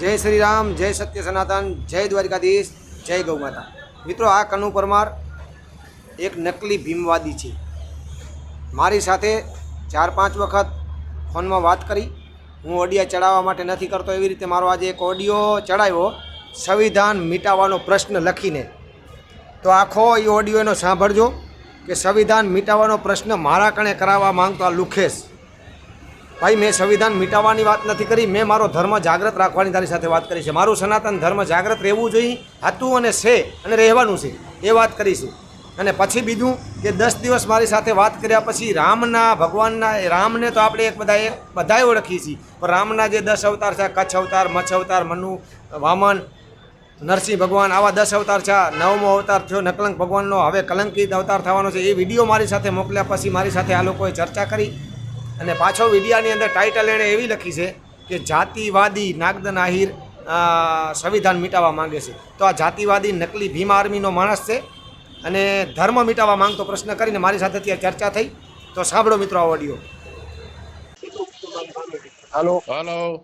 જય શ્રી રામ જય સત્ય સનાતન, જય દ્વારિકાધીશ, જય ગૌ માતા. મિત્રો, આ કનુ પરમાર એક નકલી ભીમવાદી છે. મારી સાથે ચાર પાંચ વખત ફોનમાં વાત કરી. હું ઓડિયા ચડાવવા માટે નથી કરતો એવી રીતે મારો આજે એક ઓડિયો ચડાવ્યો. સંવિધાન મિટાવવાનો પ્રશ્ન લખીને. તો આખો એ ઓડિયો એનો સાંભળજો કે સંવિધાન મિટાવવાનો પ્રશ્ન મારા કણે કરાવવા માંગતો આ લુખેશ. ભાઈ, મેં સંવિધાન મિટાવવાની વાત નથી કરી, મેં મારો ધર્મ જાગ્રત રાખવાની તારી સાથે વાત કરી છે. મારું સનાતન ધર્મ જાગ્રત રહેવું જોઈએ, હતું અને છે અને રહેવાનું છે, એ વાત કરીશું. અને પછી બીજું કે દસ દિવસ મારી સાથે વાત કર્યા પછી રામના, ભગવાનના રામને તો આપણે એક બધા એક બધાએ ઓળખીએ છીએ. પણ રામના જે દસ અવતાર છે કચ્છ અવતાર, મચ્છ અવતાર, મનુ, વામન, નરસિંહ ભગવાન, આવા દસ અવતાર છે નવમો અવતાર થયો, નકલંક ભગવાનનો, હવે કલંકિત અવતાર થવાનો છે, એ વીડિયો મારી સાથે મોકલ્યા પછી મારી સાથે આ લોકોએ ચર્ચા કરી. અને પાછો વિડિયાની અંદર ટાઇટલ એણે એવી લખી છે કે જાતિવાદી નાગદન આહિર અ, સંવિધાન મિટાવવા માંગે છે. તો આ જાતિવાદી નકલી ભીમ આર્મીનો માણસ છે અને ધર્મ મિટાવવા માંગતો પ્રશ્ન કરીને મારી સાથે ત્યાં ચર્ચા થઈ. તો સાંભળો મિત્રો આ ઓડિયો હાલો. હલો.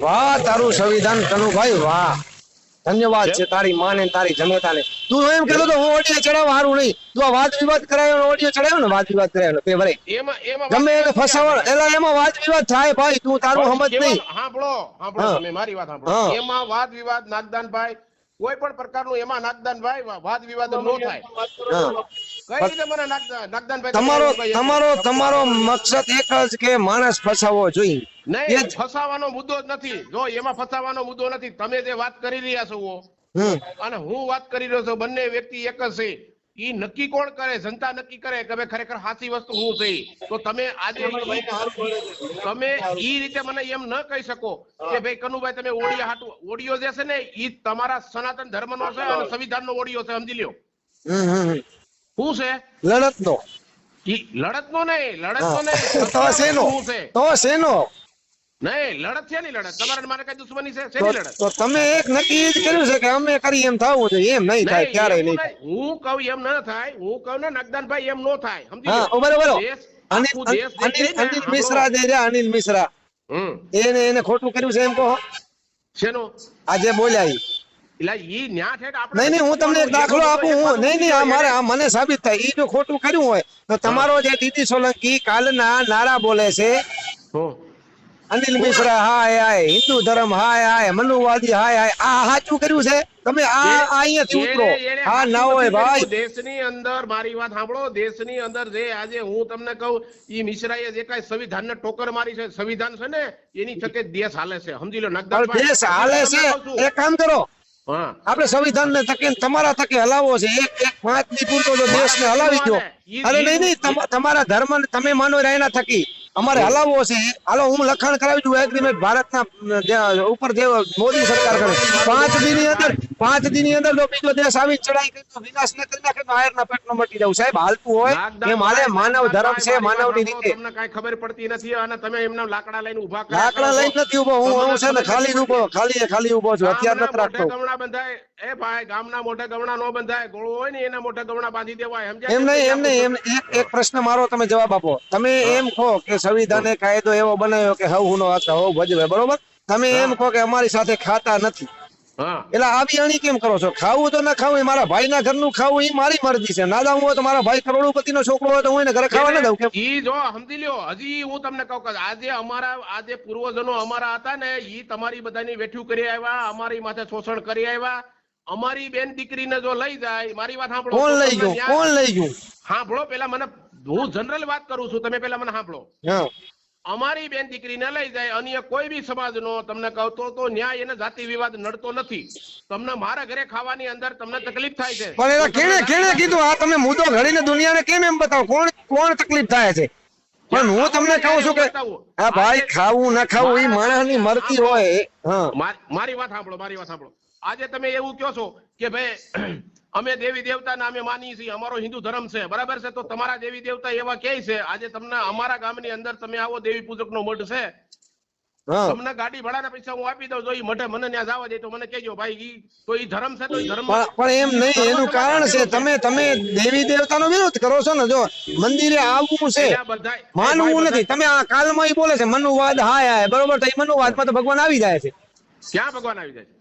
વાહ તારું સંવિધાન કનુભાઈ વાહ. ધન્યવાદ છે તારી માને ને તારી જનતાને તું એમ કહેતો તો હું ઓડિયો ચડાવ હારું નહીં. તું આ વાદ વિવાદ કરાયો ઓડિયો ચડાવ્યો ને વાદ વિવાદ કરાયો તે ભરે એમાં એમાં ગમે એને ફસાવણ એટલે એમાં વાદ વિવાદ થાય ભાઈ તું તારું સમજ નહીં. સાંભળો સાંભળો તમે મારી વાત સાંભળો એમાં વાદ વિવાદ નાગદાનભાઈ કોઈ પણ પ્રકારનું એમાં નાગદાન ભાઈ વાદ વિવાદ નો થાય. તમારો? તમારો તમારો મકસદ એક જ કે માણસ ફસાવો જોઈએ. એ નહીં ફસાવાનો મુદ્દો જ નથી. જો એમાં ફસાવાનો મુદ્દો નથી તમે જે વાત કરી રહ્યા છો અને હું વાત કરી રહ્યો છું બંને વ્યક્તિ એક જ છે. ઈ નક્કી કોણ કરે? જનતા નક્કી કરે કે ભાઈ ખરેખર સાચી વસ્તુ હું છે? તો તમે આજે ઈ- તમે ઈ રીતે મને એમ ન કહી શકો કે ભાઈ કનુભાઈ તમે ઓડિયો હાટુ ઓડિયો જે છે ને ઈ તમારા સનાતન ધર્મનો છે અને સંવિધાનનો ઓડિયો છે સમજી લ્યો. શું છે? લડત નો ઈ લડતનો નહીં લડતનો તો નહીં. શેનો શું છે? તો શેનો નહીં લડત છે નહીં લડત. તમારે મારે કઈ દુશ્મની છે શેની લડત? તો તમે એક નક્કી જ કર્યું છે કે અમે કરી એમ થવું જોઈએ એમ નહીં થાય ક્યારેય નહીં હું કહું એમ ન થાય હું કહું ને નગદાનભાઈ એમ નો થાય સમજી હા બરોબર અનિલ મિશ્રા જે રહ્યા અનિલ મિશ્રા. એને એને ખોટું કર્યું છે એમ કહો. શેનું? આજે બોલ્યા ઈ. નહીં નહીં હું તમને એક દાખલો આપું હું નહીં નહીં આ મારે મને સાબિત થાય. ઈ જો ખોટું કર્યું હોય તો તમારો જે ટીટી સોલંકી કાલના નારા બોલે છે. અનિલ મિશ્રા હાય હાય હિન્દુ ધર્મ હાય હાય મનુવાદી હાય હાય આ સાચું કર્યું છે? તમે આ અહીંયાથી ઉતરો હા ના હોય ભાઈ. દેશની અંદર મારી વાત સાંભળો દેશની અંદર જે આજે હું તમને કહું ઈ મિશ્રાએ જે કાંઈ સંવિધાનને ટોકર મારી છે સંવિધાન છે ને એની છકે દેશ હાલે છે. સમજી લો પણ દેશ હાલે છે. એક કામ કરો. હા. આપણે સંવિધાન ને થકે ને તમારા થકે હલાવો છે. એક એક પાંચની પૂરતો દેશ ને હલાવી દો અરે નહીં નહીં તમારા ધર્મ ને તમે માનો રહ્યા એના થકી. અમારે હલાવવો છે. હાલો હું લખાણ કરાવી દઉં. એગ્રીમેન્ટ ભારતના ઉપર જે મોદી સરકાર કરે. પાંચ દિનની ની અંદર પાંચ દિનની અંદર જો બીજો દેશ આવી ચડાઈ કરી તો વિનાશ ન કરી નાખે તો આયરના પેટનો મટી જવું સાહેબ હાલતું હોય એ મારે માનવ ધર્મ છે માનવની રીતે. તમને કઈ ખબર પડતી નથી અને તમે એમના લાકડા લઈને ઊભા કરો લાકડા લઈને નથી ઊભો હું હું છે ને ખાલી ઊભો ખાલી ખાલી ઊભો છું હથિયાર નથી રાખતો. ગમણા બંધાય. એ ભાઈ ગામના મોઢે ગમણા નો બંધાય. ગોળો હોય ને એના મોઢે ગમણા બાંધી દેવાય. સમજાય એમ નહીં એમ નહીં એમ એક એક પ્રશ્ન મારો તમે જવાબ આપો. તમે એમ કહો કે સંવિધાને કાયદો એવો બનાવ્યો કે હવ હુનો હક હવ ભજવે બરોબર? તમે એમ કહો કે અમારી સાથે ખાતા નથી. હા એટલે આવી અણી કેમ કરો છો? ખાવું તો ના ખાવું મારા ભાઈના ઘરનું ખાવું એ મારી મરજી છે. ના દાવું હોય તો મારા ભાઈ કરોડોપતિનો છોકરો હોય તો હું એને ઘરે ખાવા ના દઉં કેમ? ઈ જો સમજી લ્યો હજી હું તમને કહું કે આજે અમારા આજે પૂર્વજનો અમારા હતા ને ઈ તમારી બધાની વેઠ્યું કરી આવ્યા અમારી માથે શોષણ કરી આવ્યા. અમારી બેન દીકરીને જો લઈ જાય મારી વાત સાંભળો કોણ લઈ ગયું? કોણ લઈ ગયું? સાંભળો પેલા મને હું જનરલ વાત કરું છું તમે પેલા મને સાંભળો. હા. અમારી બેન દીકરીને લઈ જાય અન્ય કોઈ બી સમાજનો તમને કહતો તો ન્યાય એને જાતિ વિવાદ નડતો નથી. તમને મારા ઘરે ખાવાની અંદર તમને તકલીફ થાય છે. પણ એના કેણે કેણે કીધું આ તમે મુદ્દો ઘડીને દુનિયાને કેમ એમ બતાવો? કોણ કોણ તકલીફ થાય છે? પણ હું તમને કહું છું કે આ ભાઈ ખાવું ના ખાવું એ માણસની મરતી હોય હા. મારી વાત સાંભળો મારી વાત સાંભળો. આજે તમે એવું કહો છો કે ભાઈ અમે દેવી દેવતાને નામે માનીએ છીએ અમારો હિન્દુ ધર્મ છે બરાબર છે? તો તમારા દેવી દેવતા એવા કે છે? આજે તમને અમારા ગામની અંદર તમે આવો દેવી પૂજક નો મઠ છે. હા. તમને ગાડી ભાડાના પૈસા હું આપી દઉં જો ઈ મઠે મને ત્યાં જવા દે તો મને કેજો ભાઈ ઈ તો ઈ ધર્મ છે તો ઈ ધર્મ પણ એમ નહીં એનું કારણ છે તમે તમે દેવી દેવતાનો વિરોધ કરો છો ને જો મંદિરે આવવું છે માનવું નથી. તમે આ કાલમાં બોલે છે મનુવાદ હાય હા બરોબર? તો એ મનુવાદમાં તો ભગવાન આવી જાય છે. ક્યાં ભગવાન આવી જાય છે?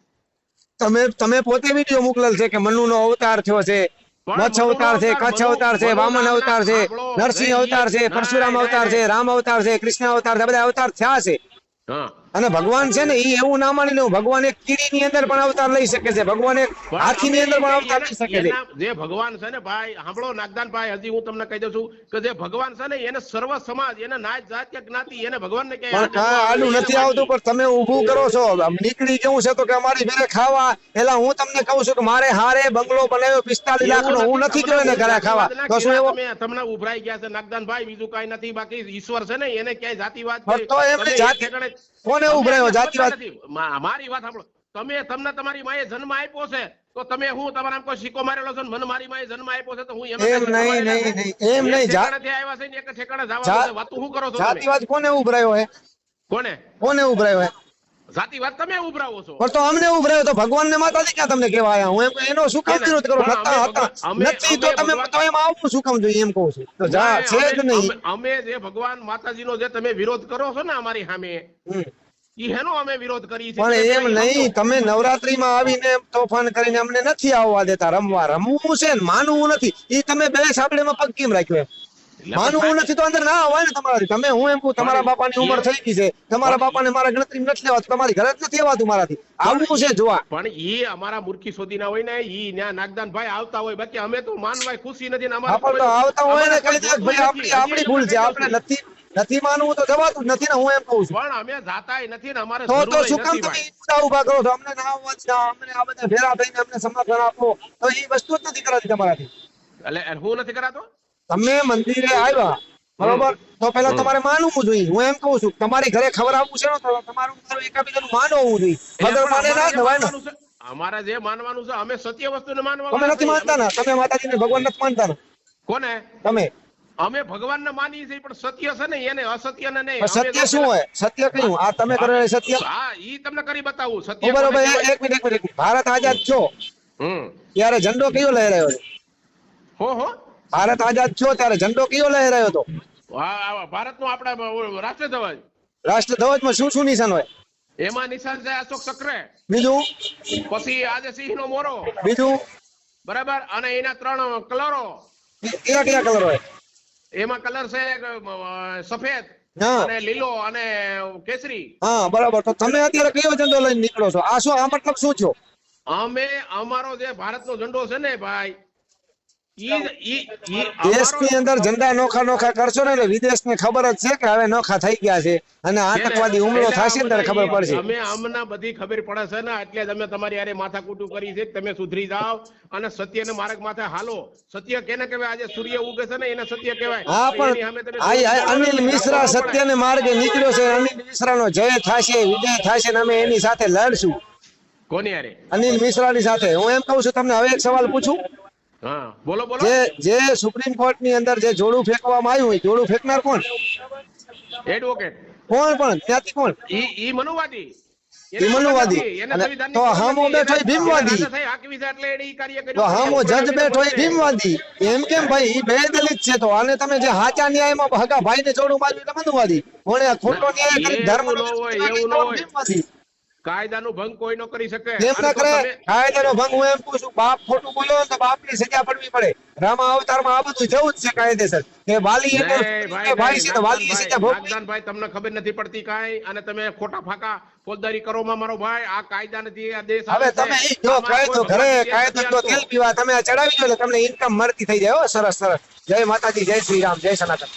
તમે તમે પોતે વીડિયો મોકલેલ છે કે મનુ નો અવતાર થયો છે મચ્છ અવતાર છે કચ્છ અવતાર છે વામન અવતાર છે નરસિંહ અવતાર છે પરશુરામ અવતાર છે રામ. અવતાર છે કૃષ્ણ અવતાર છે બધા અવતાર થયા છે. અને ભગવાન છે ને એ એવું ના માની લો ભગવાન એક કીડીની અંદર પણ અવતાર લઈ શકે છે ભગવાન એક હાથી ની અંદર પણ અવતાર લઈ શકે છે. જે ભગવાન છે ને ભાઈ સાંભળો નાગદાન ભાઈ હજી હું તમને કહી દઉં છું કે જે ભગવાન છે ને એને સર્વ સમાજ એને નાચ જાત કે જ્ઞાતિ એને ભગવાન ને પણ કાંઈ આડું નથી આવતું પણ તમે ઊભું કરો છો. નીકળી જવું છે તો કે અમારી ઘરે ખાવા એલા હું તમને કહું છું કે મારે હારે બંગલો બનાવ્યો પિસ્તાલીસ લાખ નો હું નથી ગયો ને ઘરે ખાવા. તો શું એવો તમને ઉભરાઈ ગયા છે નાગદાન ભાઈ બીજું કઈ નથી બાકી ઈશ્વર છે ને એને ક્યાંય જાતિવાદ તો એમને જાતિ- કોને ઉભરાયો જાતિવાદ. મારી વાત સાંભળો તમે તમને તમારી માએ જન્મ આપ્યો છે તો તમે હું તમારા કોઈ સિક્કો મારેલો છે મન મારી માએ જન્મ આપ્યો છે તો હું એમ નહીં, નહીં, નહીં. એમ નહીં. જા- ઠેકાણેથી આવ્યા છે ને એક ઠેકાણે જવા. વાતું શું કરો છો? જાતિવાદ કોને ઉભરાયો હે કોને કોને ઉભરાયો હે જાતિવાદ તમે ઉભરાવો છો. પણ તો અમને ઉભરાયો તો ભગવાન ને માતાજી ક્યાં તમને કેવા આયા હું એમ એનો શું કામ વિરોધ કરો? નતા હતા. નથી તો તમે તો એમ આવવું શું કામ જોઈએ એમ કહું છું. તો જા છે જ નહીં. અમે- જે ભગવાન માતાજીનો જે તમે વિરોધ કરો છો ને અમારી સામે. ઈ હેનો અમે વિરોધ કરી છે પણ એમ નહીં તમે નવરાત્રીમાં આવીને તોફાન કરીને અમને નથી આવવા દેતા. રમવા રમવું છે ને માનવું નથી. ઈ તમે બે સાબડેમાં પગ કેમ રાખ્યો એમ? માનવું નથી તો અંદર ના હોય ને તમારાથી તમે હું એમ કહું તમારા બાપાની ઉંમર થઈ ગઈ છે. તમારા બાપાને મારા ગણતરી નથી લેવા તમારી ઘરે નથી આવતું મારાથી. આવવું છે જોવા. પણ ઈ અમારા મૂર્ખી શોધીના હોય ને ઈ ન્યા નાગદાન ભાઈ આવતા હોય. બાકી અમે તો માનવાય ખુશી નથી ને અમારા તો આવતા હોય ને કઈ ભાઈ આપણી આપણી ભૂલ છે આપણે નથી નથી માનવું તો જવાતું નથી ને હું એમ કહું છું. પણ અમે જાતાય નથી ને અમારે તો તો શું કામ તમે ભાઈ. ઊભા કરો છો? અમને ના આવવા જ અમને આ બધા ભેરા થઈને અમને સમર્થન આપો તો એ વસ્તુ જ નથી કરાતી તમારાથી. એટલે હું નથી કરાતો? તમે મંદિરે આવ્યા બરોબર? તો પેલા તમારે માનવું જોઈએ. હું એમ કહું છું તમારી ઘરે ખબર આવવું છે ને તમારું એકાબીજાનું માનવું હોવું જોઈએ. વગર માને ના જવાય ને. અમારા જે માનવાનું છે અમે સત્ય વસ્તુને માનવા તમે નથી માનતા ને તમે માતાજીને ભગવાન નથી માનતા ને. કોને? તમે. અમે ભગવાનને માનીએ છીએ પણ સત્ય છે ને એને અસત્યને નહીં. સત્ય શું હોય? સત્ય કયું? આ તમે કરો સત્ય? હા ઈ તમને કરી બતાવું. સત્ય બરોબર એક મિનિટ એક મિનિટ. ભારત આઝાદ છો? હમ. ત્યારે ઝંડો કયો લહેરાયો? છે હો હો. ભારત આઝાદ છો ત્યારે ઝંડો કયો લહેરાયો હતો? ભારત નો આપણા રાષ્ટ્રધ્વજમાં શું શું નિશાન હોય? એમાં નિશાન છે અશોક ચક્ર. બીજું? પછી આજે સિંહ નો મોરો. બીજું? બરાબર? અને એના ત્રણ કલરો. કેવા કેવા કલર હોય? એમાં કલર છે સફેદ અને લીલો અને કેસરી. હા બરાબર. તો તમે અત્યારે કયો ઝંડો લઈને નીકળો છો? આ શું આ મતલબ શું છો અમે અમારો જે ભારતનો ઝંડો છે ને ભાઈ દેશની અંદર ઝંડા નોખા નોખા કરશો ને એટલે વિદેશને ખબર જ છે કે હવે નોખા થઈ ગયા છે અને આતંકવાદી હુમલો થશે ને ત્યારે ખબર પડશે. અમે આમના બધી ખબર પડે છે ને એટલે જ અમે તમારી યારે માથાકૂટું કરી છે તમે સુધરી જાઓ અને સત્યને માર્ગ માથે હાલો. સત્ય કેને કહેવાય? આજે સૂર્ય ઉગે છે ને એને સત્ય કહેવાય. હા પણ અનિલ મિશ્રા. સત્યને માર્ગે નીકળ્યો છે અનિલ મિશ્રાનો જય થશે વિજય થશે ને અમે એની સાથે લડશું. કોની યારે અનિલ મિશ્રાની સાથે. હું એમ કહું છું તમને હવે એક સવાલ પૂછું. બોલો બોલો. જે જે સુપ્રીમ કોર્ટની અંદર જે જોડું ફેંકવામાં આવ્યું હોય જોડું ફેંકનાર કોણ? એડવોકેટ કોણ પણ? ત્યાંથી કોણ? ઈ ઈ મનુવાદી. તો હામો બેઠો ભીમવાદી. તો હામો જજ બેઠો એમ કેમ ભાઈ? બે દલિત છે તો આને તમે જે હાચા ન્યાયમાં હગા ભાઈને જોડું માર્યું એટલે મનુવાદી. કોણે ખોટો ન્યાય કરી વિરોધ એવું ન હોય. કાયદાનો ભંગ કોઈ નો કરી શકે. કેમ ના કરે કાયદાનો ભંગ હું એમ કહું છું બાપ ખોટું બોલ્યો તો બાપની સજા પડવી પડે. રામા અવતારમાં આ બધું જવું જ છે કાયદેસર. કે વાલી ભાઈ, છે તો વાલી સજા ભોગવી તમને ખબર નથી પડતી કાઈ અને તમે ખોટા ફાકા ફોજદારી કરો માં મારો ભાઈ આ કાયદા નથી આ દેશ હવે તમે જો કાયદો ઘરે કાયદો તો તેલ પીવા તમે આ ચડાવી દો એટલે તમને ઇન્કમ મળતી થઈ જાય હો સરસ સરસ. જય માતાજી જય શ્રી રામ જય સનાતન.